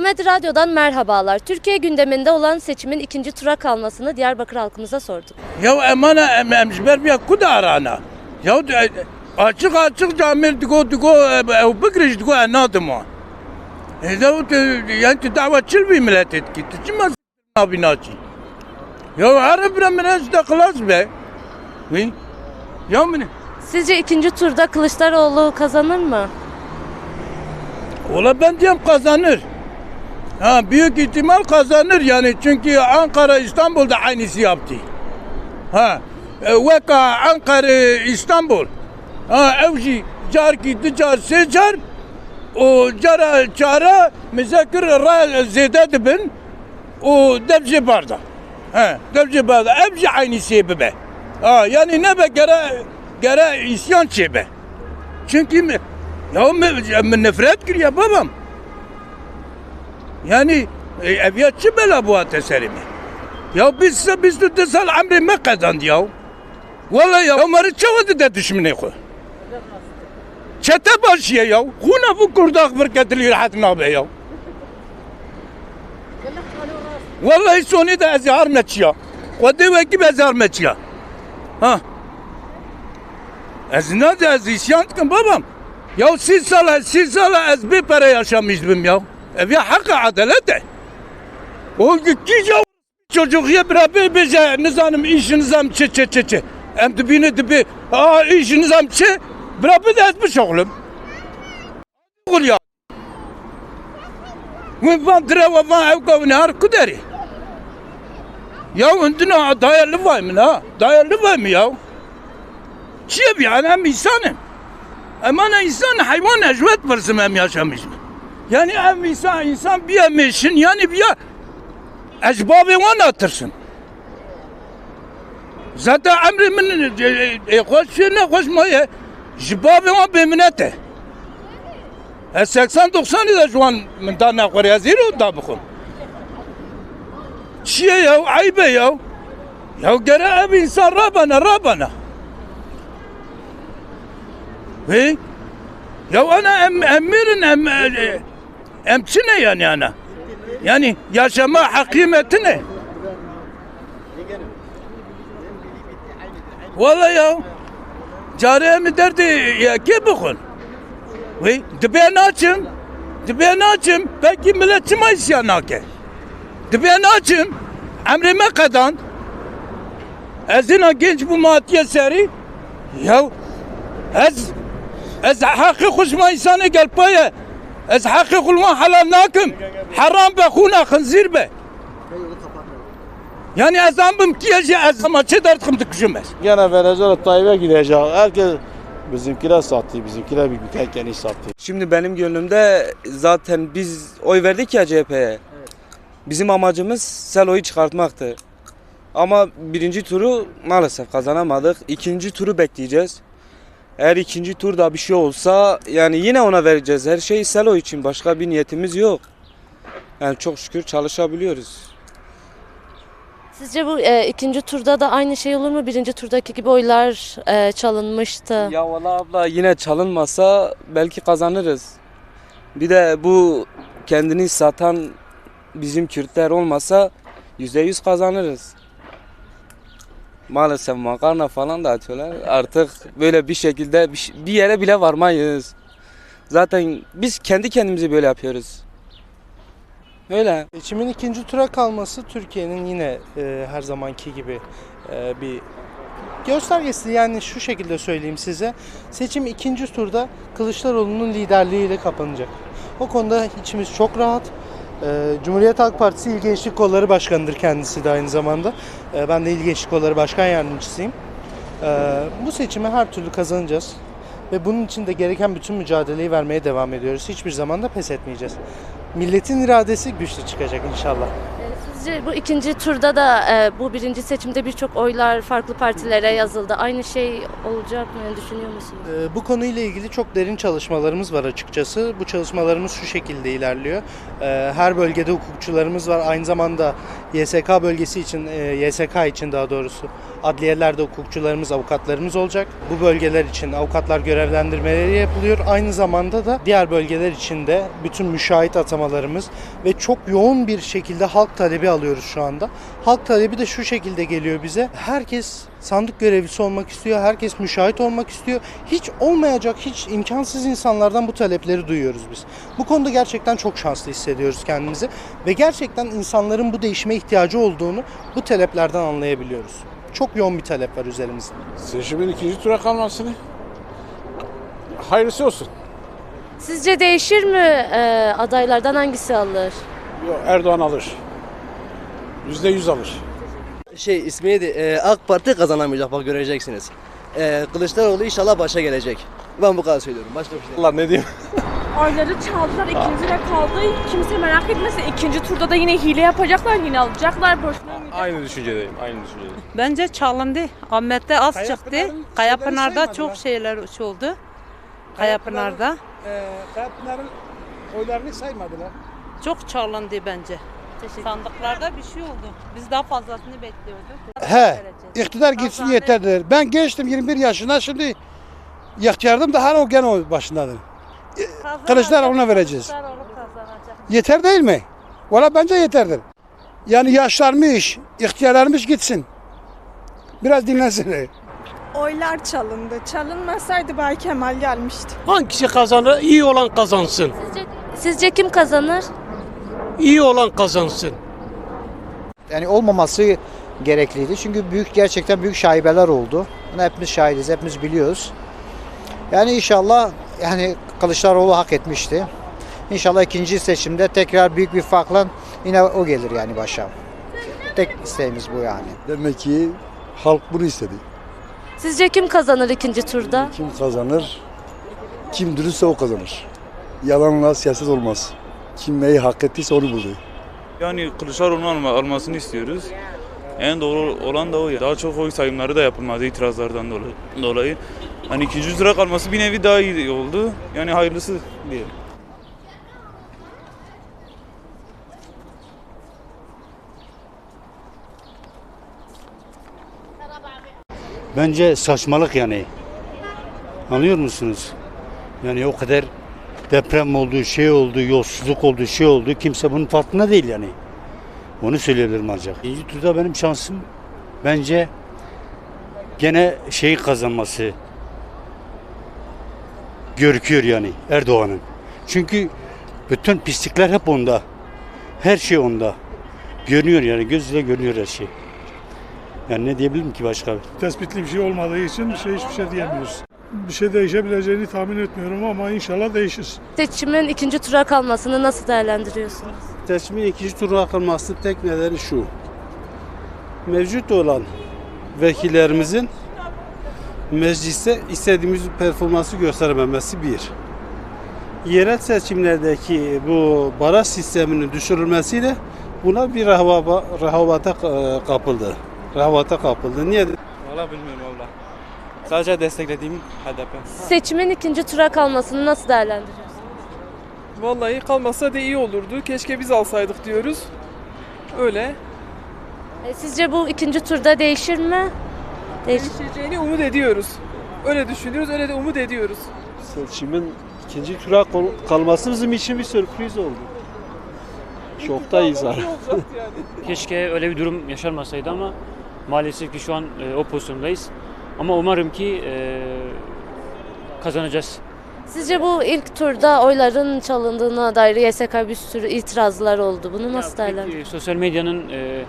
Ahmet Radyo'dan merhabalar. Türkiye gündeminde olan seçimin ikinci tura kalmasını Diyarbakır halkımıza sorduk. Ya emana em emjber bir kuda arana. Ya de- açık açık camir digo digo ev bikriş digo enadım o. E yani davetçil bir millet etki. Ticima abi naçi. Ya her bir menaj da klas be. Ve ya mene. Sizce ikinci turda Kılıçdaroğlu kazanır mı? Ola ben diyeyim kazanır. Ha büyük ihtimal kazanır yani çünkü Ankara İstanbul'da aynısı yaptı. Ha e, veka Ankara İstanbul. Ha evji car gitti car secar o cara çara mezakir ra zede dibin o devci barda. Ha devci barda evji aynısı be. Ha yani ne be gere gere isyan çebe. Çünkü ya nefret giriyor babam. Yani e, eviyatçı bela bu teserimi. Ya biz biz de sal amri me kazandı ya. Vallahi ya Ömer'i çavadı da düşmene ko. Çete başıya ya. Kuna bu kurdak bir ketili rahat nabe ya. Vallahi sonu da ezhar meçya. Kodi ve gibi ezhar meçya. Ha. Ez ne de ez isyan tıkın babam. Ya siz sala siz sala ez bir para ya hakkı adalet de. O gidici çocuk ya beraber bize nizam iş nizam çe çe çe çe. Em dibine dibi aa iş nizam çe beraber de etmiş oğlum. Oğul ya. Ve van dreva van ev kavni har kuderi. Ya unduna dayarlı var mı ha? Dayarlı var mı ya? Çiye bir adam insanım. Ama ne insan hayvan ecvet varsın hem yaşamış. يعني ام انسان انسان بيا ميشن يعني بيا اجبابي وأنا ترسن زاد عمري من خوش شنا خوش ما جبابي وان بمنته هسه 90 اذا جوان من دارنا قريه زيرو دابخون شي يا عيبه يا لو قرا ابي انسان رابنا رابنا إيه لو أنا امير أم, أم, أم, أم, أم, أم, أم, أم emsi ne yani ana? Yani yaşama hakimeti ne? Vallahi ya cariye mi derdi ya ki bakın. Ve dibe açım? Dibe açım? Belki milletçi mi isyan hake? Dibe açım? Emrime kadan. Ezina genç bu matiye seri. Ya ez ez hakkı kuşma insanı gel paya. Ez hakkı kulma halal nakim. Haram be khuna khinzir be. Yani ezambım kiyeje ez ama çe dert kım tıkışımız. Gene Venezuela Tayyip'e gidecek. Herkes bizimkiler sattı. Bizimkiler bir bükerken sattı. Şimdi benim gönlümde zaten biz oy verdik ya CHP'ye. Bizim amacımız Selo'yu çıkartmaktı. Ama birinci turu maalesef kazanamadık. İkinci turu bekleyeceğiz. Eğer ikinci turda bir şey olsa yani yine ona vereceğiz. Her şey Selo için. Başka bir niyetimiz yok. Yani çok şükür çalışabiliyoruz. Sizce bu e, ikinci turda da aynı şey olur mu? Birinci turdaki gibi oylar e, çalınmıştı. Ya valla abla yine çalınmasa belki kazanırız. Bir de bu kendini satan bizim Kürtler olmasa yüzde yüz kazanırız. Maalesef makarna falan da atıyorlar. Artık böyle bir şekilde bir, yere bile varmayız. Zaten biz kendi kendimizi böyle yapıyoruz. Öyle. Seçimin ikinci tura kalması Türkiye'nin yine e, her zamanki gibi e, bir göstergesi. Yani şu şekilde söyleyeyim size. Seçim ikinci turda Kılıçdaroğlu'nun liderliğiyle kapanacak. O konuda içimiz çok rahat. E, Cumhuriyet Halk Partisi İl Gençlik Kolları Başkanı'dır kendisi de aynı zamanda. E, ben de İl Gençlik Kolları Başkan Yardımcısıyım. E, bu seçimi her türlü kazanacağız. Ve bunun için de gereken bütün mücadeleyi vermeye devam ediyoruz. Hiçbir zaman da pes etmeyeceğiz. Milletin iradesi güçlü çıkacak inşallah. Sizce bu ikinci turda da e, bu birinci seçimde birçok oylar farklı partilere yazıldı. Aynı şey olacak mı? Yani düşünüyor musunuz? Ee, Bu konuyla ilgili çok derin çalışmalarımız var açıkçası. Bu çalışmalarımız şu şekilde ilerliyor. Ee, Her bölgede hukukçularımız var. Aynı zamanda YSK bölgesi için, e, YSK için daha doğrusu Adliyelerde hukukçularımız, avukatlarımız olacak. Bu bölgeler için avukatlar görevlendirmeleri yapılıyor. Aynı zamanda da diğer bölgeler için de bütün müşahit atamalarımız ve çok yoğun bir şekilde halk talebi alıyoruz şu anda. Halk talebi de şu şekilde geliyor bize. Herkes sandık görevlisi olmak istiyor. Herkes müşahit olmak istiyor. Hiç olmayacak, hiç imkansız insanlardan bu talepleri duyuyoruz biz. Bu konuda gerçekten çok şanslı hissediyoruz kendimizi ve gerçekten insanların bu değişime ihtiyacı olduğunu bu taleplerden anlayabiliyoruz. Çok yoğun bir talep var üzerimizde. Seçimin ikinci tura kalmasını hayırlısı olsun. Sizce değişir mi e, adaylardan hangisi alır? Yok, Erdoğan alır. Yüzde yüz alır. Şey ismi neydi? Ee, AK Parti kazanamayacak bak göreceksiniz. Ee, Kılıçdaroğlu inşallah başa gelecek. Ben bu kadar söylüyorum. Başka bir şey. Allah ne diyeyim? Oyları çaldılar, ikinci de kaldı. Kimse merak etmesin. ikinci turda da yine hile yapacaklar, yine alacaklar. Boşuna Aynı düşüncedeyim, aynı düşüncedeyim. Bence çalındı. Ahmet'te az Kaya çıktı. Kayapınar'da şeyleri çok şeyler şey oldu. Kaya Kayapınar'da Kayapınar'ın oylarını saymadılar. çok çalındı bence. Sandıklarda bir şey oldu. Biz daha fazlasını bekliyorduk. He, iktidar gitsin Kazandı. yeterdir. Ben gençtim 21 yaşında şimdi ihtiyardım da hala o gene o başındadır. Kılıçdaroğlu'na vereceğiz. Kılıçdaroğlu kazanacak. Yeter değil mi? Valla bence yeterdir. Yani yaşlarmış, ihtiyarlarmış gitsin. Biraz dinlensin. Oylar çalındı. Çalınmasaydı Bay Kemal gelmişti. Hangisi kazanır? İyi olan kazansın. Sizce, sizce kim kazanır? İyi olan kazansın. Yani olmaması gerekliydi. Çünkü büyük gerçekten büyük şaibeler oldu. Buna hepimiz şahidiz, hepimiz biliyoruz. Yani inşallah yani Kılıçdaroğlu hak etmişti. İnşallah ikinci seçimde tekrar büyük bir farkla yine o gelir yani başa. Tek isteğimiz bu yani. Demek ki halk bunu istedi. Sizce kim kazanır ikinci turda? Kim kazanır? Kim dürüstse o kazanır. Yalanla siyaset olmaz. Kim neyi hak ettiyse onu buldu. Yani Kılıçdaroğlu'nun alma, almasını istiyoruz. En doğru olan da o ya. Daha çok oy sayımları da yapılmadı itirazlardan dolayı. dolayı. Hani ikinci tura kalması bir nevi daha iyi oldu. Yani hayırlısı diyelim. Bence saçmalık yani. Anlıyor musunuz? Yani o kadar deprem oldu, şey oldu, yolsuzluk oldu, şey oldu. Kimse bunun farkında değil yani. Onu söyleyebilirim ancak. İkinci turda benim şansım bence gene şeyi kazanması görüküyor yani Erdoğan'ın. Çünkü bütün pislikler hep onda. Her şey onda. Görünüyor yani gözle görünüyor her şey. Yani ne diyebilirim ki başka? Tespitli bir şey olmadığı için şey hiçbir şey diyemiyoruz. Bir şey değişebileceğini tahmin etmiyorum ama inşallah değişir. Seçimin ikinci tura kalmasını nasıl değerlendiriyorsunuz? Seçimin ikinci tura kalması tek nedeni şu. Mevcut olan vekillerimizin mecliste istediğimiz performansı gösterememesi bir. Yerel seçimlerdeki bu baraj sisteminin düşürülmesiyle buna bir rahava, rahavata e, kapıldı. Rahavata kapıldı. Niye? Valla bilmiyorum valla. Sadece desteklediğim HDP. Seçimin ikinci tura kalmasını nasıl değerlendiriyorsunuz? Vallahi kalmasa da iyi olurdu. Keşke biz alsaydık diyoruz. Öyle. E, sizce bu ikinci turda değişir mi? Değiş Değişeceğini umut ediyoruz. Öyle düşünüyoruz, öyle de umut ediyoruz. Seçimin ikinci tura kalması bizim için bir sürpriz oldu. Şoktayız abi. Keşke öyle bir durum yaşanmasaydı ama maalesef ki şu an e, o pozisyondayız. Ama umarım ki e, kazanacağız. Sizce bu ilk turda oyların çalındığına dair YSK bir sürü itirazlar oldu. Bunu nasıl değerlendiriyorsunuz? sosyal medyanın e,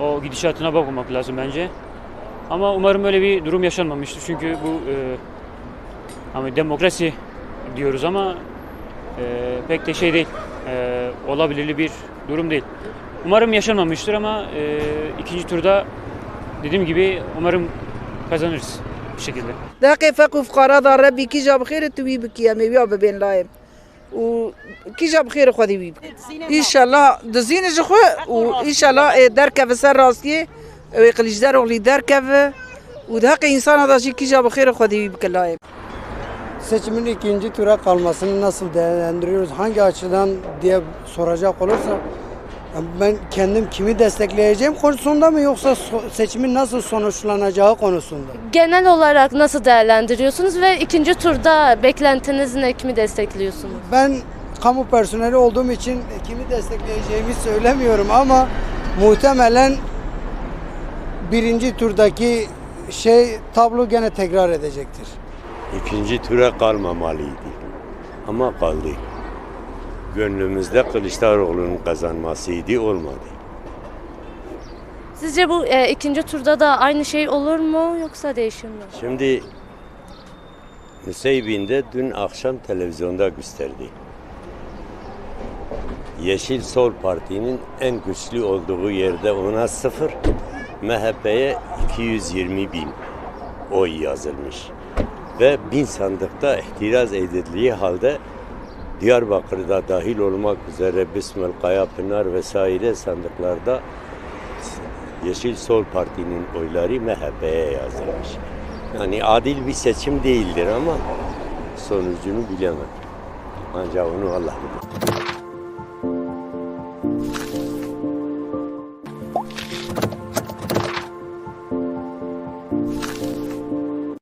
o gidişatına bakmamak lazım bence. Ama umarım öyle bir durum yaşanmamıştır. Çünkü bu e, hani demokrasi diyoruz ama e, pek de şey değil. E, olabilirli bir durum değil. Umarım yaşanmamıştır ama e, ikinci turda dediğim gibi umarım kazanırız bir şekilde. Dakika fakuf fukara da Rabbi ki jab khir tuvi biki ya mevi abi ben layım. U ki jab khir khadi vi. İnşallah dizini jxu u inşallah e, derke ve ser rastiye ve qiljdar oğli derke ve u dakika insana da ki jab khir khadi biki layım. Seçimin ikinci tura kalmasını nasıl değerlendiriyoruz? Hangi açıdan diye soracak olursa ben kendim kimi destekleyeceğim konusunda mı yoksa so- seçimin nasıl sonuçlanacağı konusunda? Genel olarak nasıl değerlendiriyorsunuz ve ikinci turda beklentiniz ne? Kimi destekliyorsunuz? Ben kamu personeli olduğum için kimi destekleyeceğimi söylemiyorum ama muhtemelen birinci turdaki şey tablo gene tekrar edecektir. İkinci tura kalmamalıydı. Ama kaldı. Gönlümüzde Kılıçdaroğlu'nun kazanmasıydı olmadı. Sizce bu e, ikinci turda da aynı şey olur mu yoksa değişir mi? Şimdi Müseybin'de dün akşam televizyonda gösterdi. Yeşil Sol Parti'nin en güçlü olduğu yerde ona sıfır, MHP'ye 220 bin oy yazılmış. Ve bin sandıkta ihtiraz edildiği halde Diyarbakır'da dahil olmak üzere Bismil Kaya Pınar vesaire sandıklarda Yeşil Sol Parti'nin oyları MHP'ye yazılmış. Yani adil bir seçim değildir ama sonucunu bilemem. Ancak onu Allah bilir.